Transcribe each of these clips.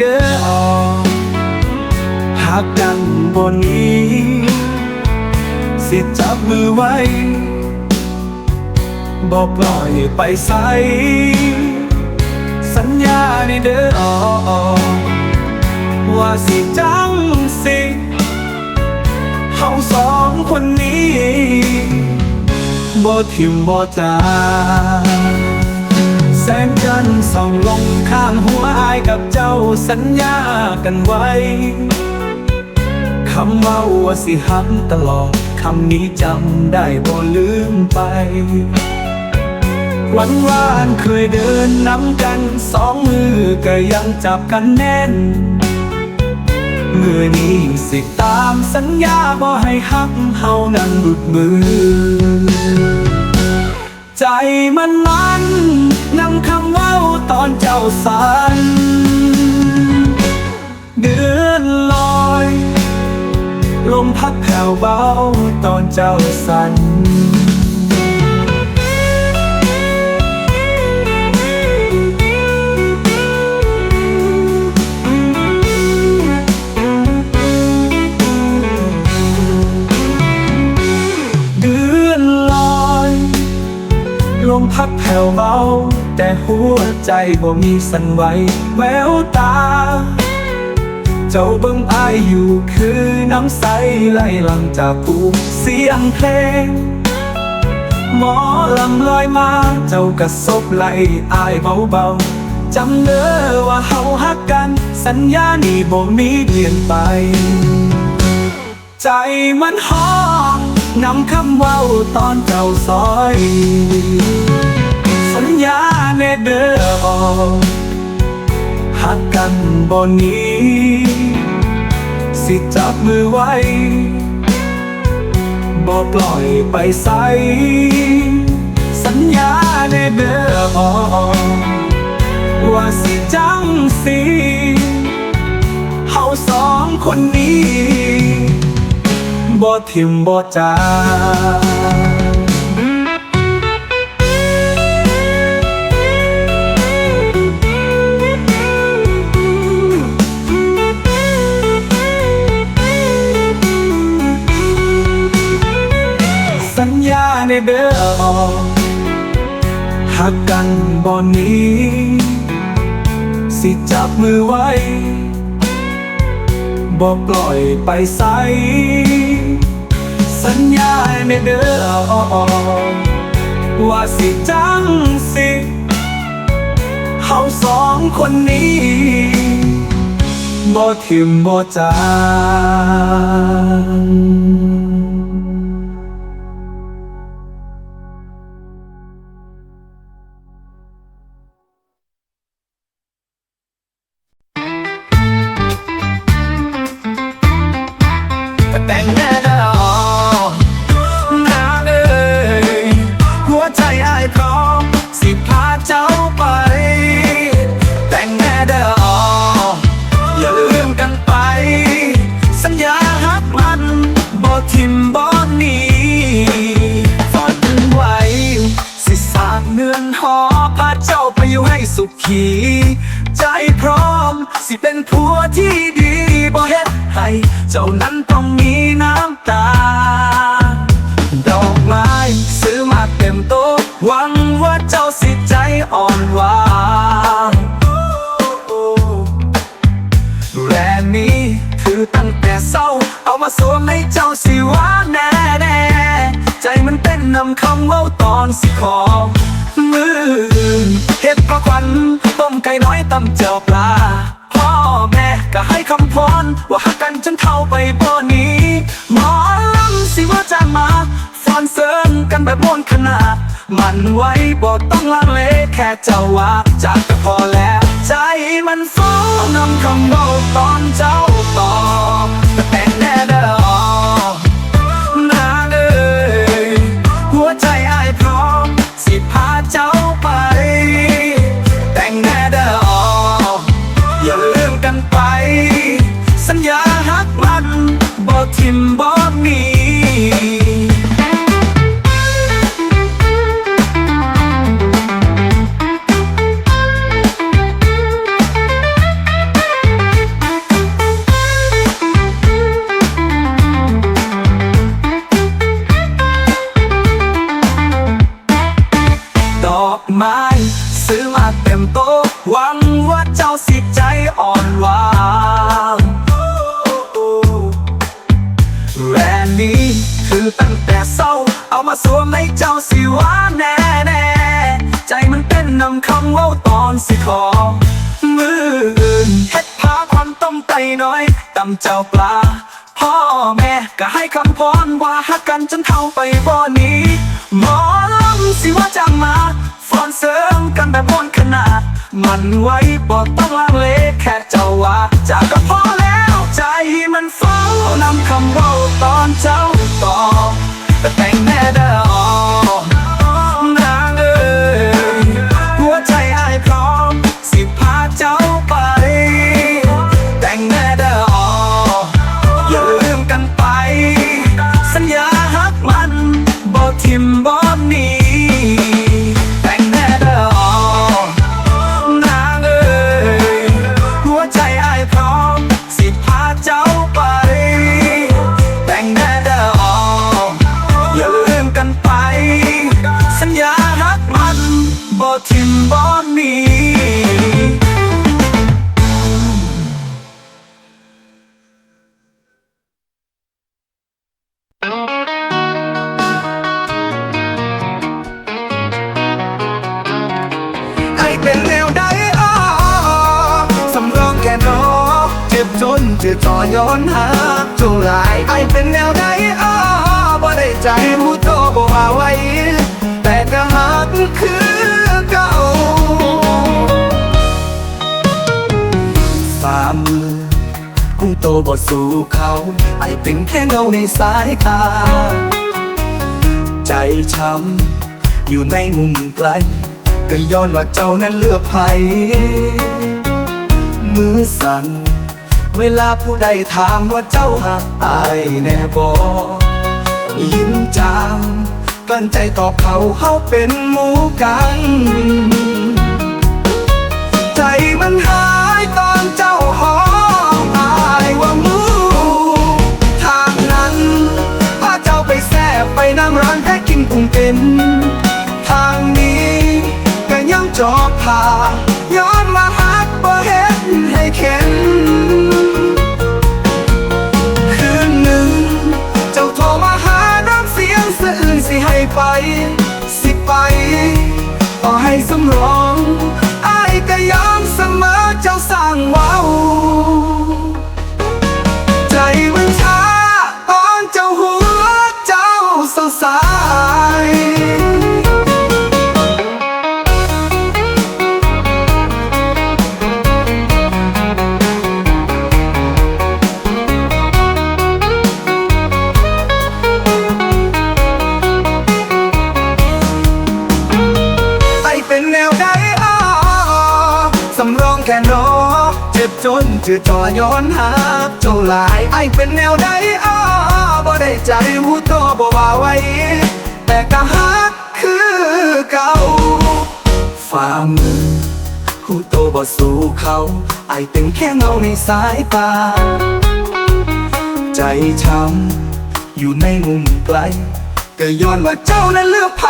เด้อหักกันบนนี้ สิจับมือไว้ บอกปล่อยไปใสสัญญาในเด้อว่าสิจังสิเฮาสองคนนี้บ่ทิมบ่จา แสงจันทร์ส่องลงข้างหัวอายกับเจ้าสัญญากันไว้ คำว่าว่าสิหักตลอด คำนี้จำได้บ่ลืมไป วันวานเคยเดินน้ำกัน สองมือก็ยังจับกันแน่น มือนี้สิตามสัญญาบ่ให้หักเฮานั้นหลุดมือ ใจมันนนำคำเว่า เจ้าสันเดือนลอย ลมพัดแผ่วเบาตอนเจ้าสัน ลมพัดแผ่วเบา แต่หัวใจบ่มีสั่นไหวแววตา เจ้าเบิ่งอายอยู่คือน้ำใสไหลหลังจากผู้เสียงเพลง หมอลำลอยมาเจ้ากระซบไหลอายเบาๆจำเด้อว่าเฮาฮักกัน สัญญานี่บ่มีเปลี่ยนไป ใจมันหอ นำคำเว้าตอนเจ้าซอย สัญญาในเด้อหักกันบนนี้ สิจับมือไว้บ่ปล่อยไปใสสัญญาในเด้อว่าสิจังสิเฮาสองคนนี้ บ่ทิมบ่จาสัญญาในเด้อหักกันบ่นี้ สิจับมือไว้บ่ปล่อยไปใส สัญญาในเด้อว่าสิจังสิเฮาสองคนนี้บ่ทิมบ่จา ไก่น้อยตำเจียวปลา พ่อแม่ก็ให้คำพรว่าหักกันจนเข้าไปบ่หนี้ หมอลำสิว่าจะมาฟอนเสริมกันแบบมวนขนาด มันไว้บอกต้องลังเลแค่เจ้าว่าจากก็พอแล้ว ใจมันฟ้องนำคำบอกตอนเจ้าตอบแต่แน่เด้อ สัญญาฮักมันบ่ทิมบ่ มาสวมในเจ้าสิว่าแน่แน่ใจมันเต้นนำคำว่าตอนสิขอ มืออื่นเฮ็ดพาควันต้มไตน้อยตำเจ้าปลา พ่อแม่ก็ให้คำพรว่าหักกันจนเท่าไปบ่อนี้หมอลำสิว่าจังมาฟอนเสริมกันแบบมนขนาด มันไว้บ่ต้องลางเลแค่เจ้าว่าจากกับพ่อ ย้อนหาจุลายไอเป็นแนวใดอ้อบ่ได้ใจผู้โตบ่ว่าไว้ แต่ก็หักคือเก่าฝ่ามือผู้โตบ่สู่เขา ไอเป็นแค่เงาในสายตาใจช้ำอยู่ในมุมไกลก็ย้อนว่าเจ้านั้นเลือกไผมือสั่น เวลาผู้ใดถามว่าเจ้าหักอายแน่บอยิ้มจางกลั้นใจตอบเขาเฮาเป็นหมูกัน ใจมันหายตอนเจ้าหอมอายว่ามูทางนั้นพาเจ้าไปแซ่บไปนั่งร้านแค่กินกุ้งเป็น ทางนี้ก็ยังจอบผ่า ใจหูโตบ่ว่าไว้ แต่ก็ฮักคือเก่าฝ่ามือหูโตบ่สู่เขาไอเป็นแค่เงาในสายตา ใจช้ำอยู่ในมุมไกลก็ย้อนว่าเจ้านั้นเลือกไผ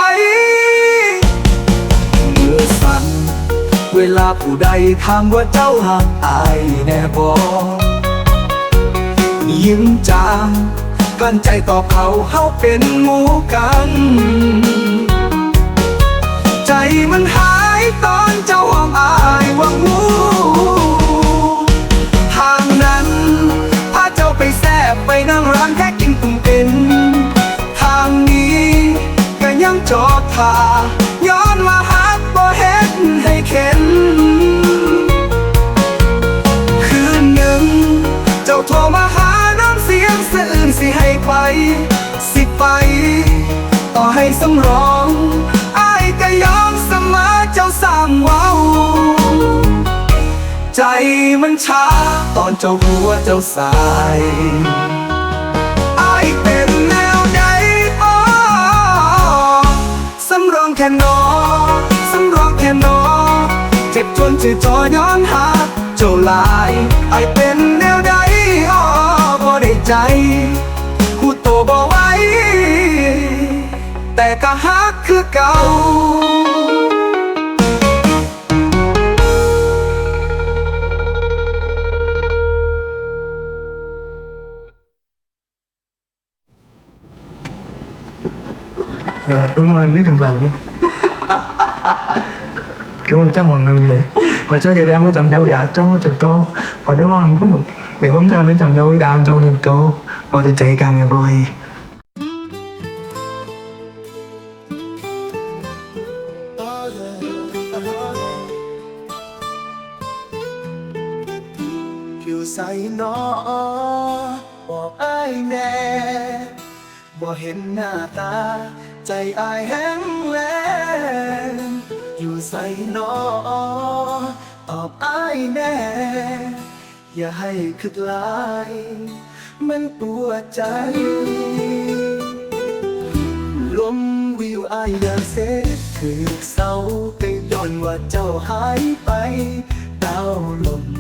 มือสั่นเวลาผู้ใดถามว่าเจ้าหักอายแน่บอยิ้มจาง กั้นใจต่อเขาเฮาเป็นหมูกัน ใจมันหายตอนเจ้าออมอายว่างูทางนั้นพาเจ้าไปแซบไปนั่งร้านแค่กินกุ้งเป็น ทางนี้ก็ยังจอดทา รองอายก็ยอมเสมอเจ้าสางเว้า ใจมันช้าตอนเจ้าหัวเจ้าสายอายเป็นแนวใดอ้อสำรองแค่นอสำรองแค่นอเจ็บจนจืดจอย้อนหาเจ้าลายอายเป็นแนวใดอ้อบ่ได้ใจหูโตบ่ แต่ก็ฮักคือเก่า Rồi, đúng rồi, biết thằng vàng Cảm ơn chắc mọi người Và cho giờ em có tầm theo dạ cho trực to Và nếu mà không có một để bấm ra bên trong đâu đam trong niềm tô có thể chạy càng ngày rồi บอกอ้ายแน่บ่เห็นหน้าตา ใจอายแห้งแล้งอยู่ใส่นอตอบอายแน่ อย่าให้คิดหลาย มันปวดใจ ลมวิวอายอยากเสดคือเศร้าก็ย้อนว่าเจ้าหายไปดาวลม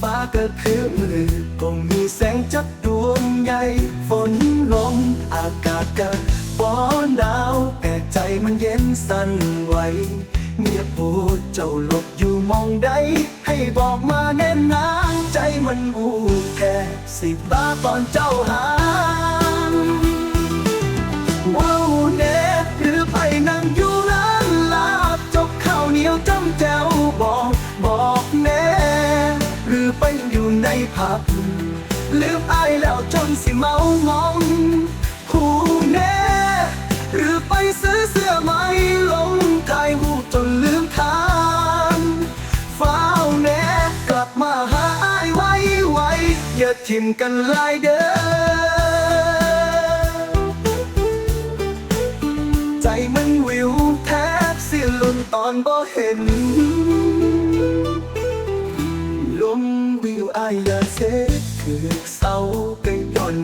ฟ้าก็คือมือคงมีแสงจักดวงใหญ่ ฝนลมอากาศก็ป้อนหนาวแต่ใจมันเย็นสั่นไหวเมียพูดเจ้าหลบอยู่มองใด ให้บอกมาแน่นางใจมันอูแค่สิบาตอนเจ้าหาย พับ ลืมอายแล้วจนสิเมางองผู้แน่หรือไปซื้อเสื้อไหมลงกายหูจนลืมทางฟ้าวแน่กลับมาหาอายไว้ไว้อย่าทิมกันลายเด้อ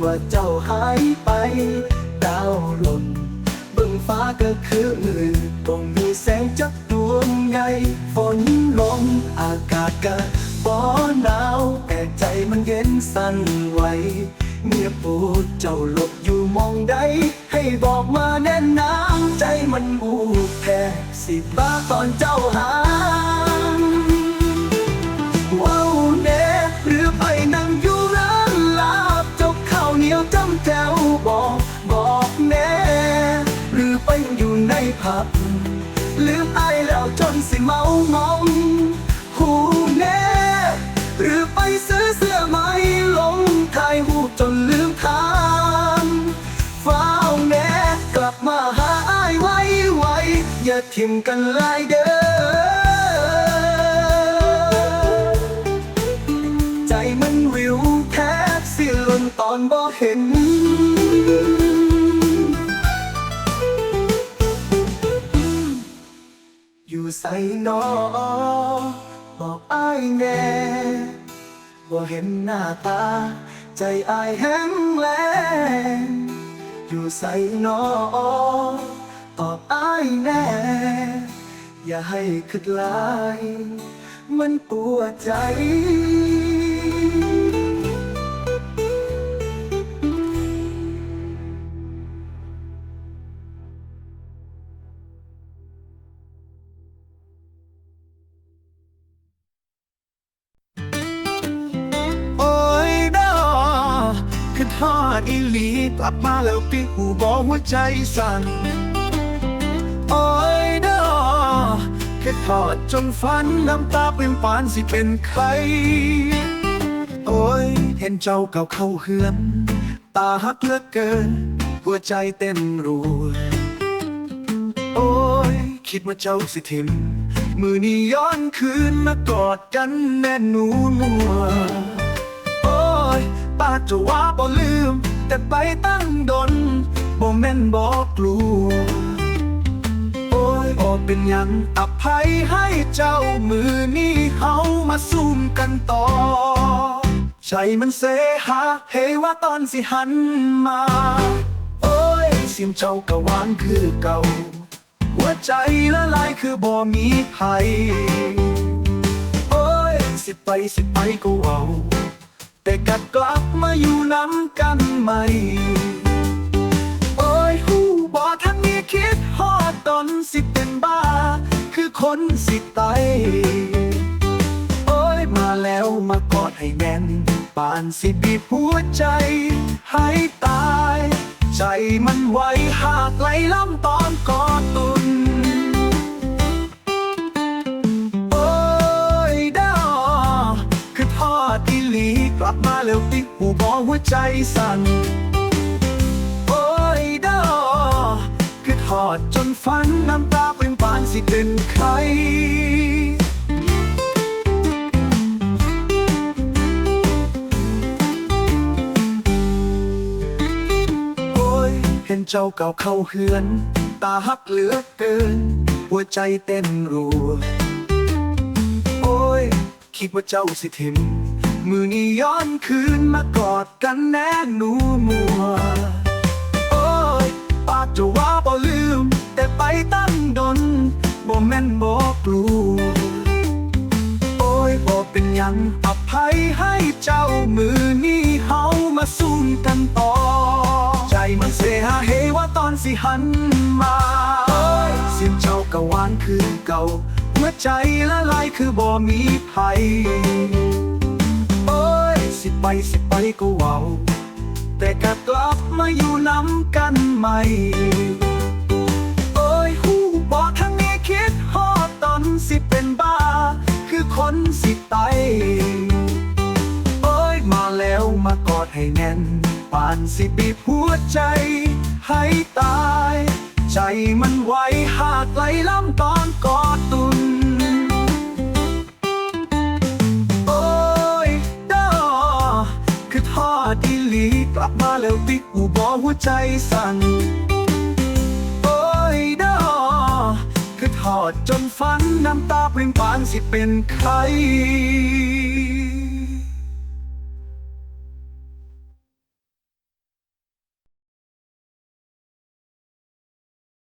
ว่าเจ้าหายไป ดาวหล่นเบิ่งฟ้าก็คือมือต้องมีแสงจักดวงใหญ่ฝนลมอากาศก็บ่หนาวแต่ใจมันเย็นสั่นไหวเมียปูดเจ้าหลบอยู่มองใด ให้บอกมาแน่นน้ำใจมันบูบแพ้สิบ้าตอนเจ้าหา ผับลืมไอแล้วจนสิเมางองหูแน่หรือไปซื้อเสื้อไหม่ลงถ่ายรูจนลืมทางฟ้าวแน่กลับมาหาอไว้ไว้อย่าทิมกันลายเด้อใจมันวิวแทบสิลนตอนบ่เห็น อยู่ใส่นอบอกอายแน่บ่เห็นหน้าตา ใจอายแห้งแล้งอยู่ใส่นอตอบอายแน่ อย่าให้คิดลาย มันปวดใจ ลีกลับมาแล้วปิดหูบอกหัวใจสั่นโอ้ยดอคือทอดจนฟันน้ำตาเป็นปานสิเป็นใคร โอ้ยเห็นเจ้าเก่าเข้าเฮือน ตาฮักเลือเกิน หัวใจเต้นรัวโอ้ยคิดว่าเจ้าสิทิม มือนี้ย้อนคืนมากอดกันแน่นหนูนัวโอ้ยปาจะว่าบ่ลืม แต่ไปตั้งดนบ่แม่นบอกกลัว โอ้ยบ่เป็นยังอภัยให้เจ้ามือนี้เฮามาซุ่มกันต่อ ใจมันเสหาเฮว่าตอนสิหันมา โอ้ยเสียงเจ้าก็หวานคือเก่า หัวใจละลายคือบ่มีใครโอ้ยสิไปสิไปก็เว้า แต่กัดกลับมาอยู่น้ำกันใหม่โอ้ยหูบอท่านนี้คิดฮอดตอนสิเป็นบ้า คือคนสิไตายโอ้ยมาแล้วมากอดให้แน่นปานสิบีบหัวใจ ให้ตาย ใจมันไหวหากไหลล้ำตอนกอดตุน เร็วติหูบอกหัวใจสั่น โอ้ยดอคือทอดจนฝันน้ำตาเป็นปานสิเป็นใครโอ้ยเห็นเจ้าเก่าเข้าเฮือน ตาฮักเหลือเกิน หัวใจเต้นรัว โอ้ย คิดว่าเจ้าสิทิม มือนี้ย้อนคืนมากอดกันแน่หนูมัว โอ้ยปากจะว่าบ่ลืม แต่ไปตั้งดนบ่แม่นบ่กลัวโอ้ยบ่เป็นยังอภัยให้เจ้ามือนี้เฮามาสู้กันต่อ ใจมันเสหาเฮว่าตอนสิหันมาโอ้ยเสียงเจ้าก็หวานคือเก่าหัวใจละลายคือบ่มีภัย สิไปสิไปก็เว้า แต่กลับกลับมาอยู่น้ำกันใหม่ โอ้ยหูบอกทั้งนี้คิดฮอดตอนสิเป็นบ้า คือคนสิไตโอ้ยมาแล้วมากอดให้แน่นปานสิบีบหัวใจ ให้ตาย ใจมันไหวหากไหลล้ำตอนกอ หัวใจสั่น โอ้ยดอคือทอดจนฝันน้ำตาเปล่งปานสิเป็นใคร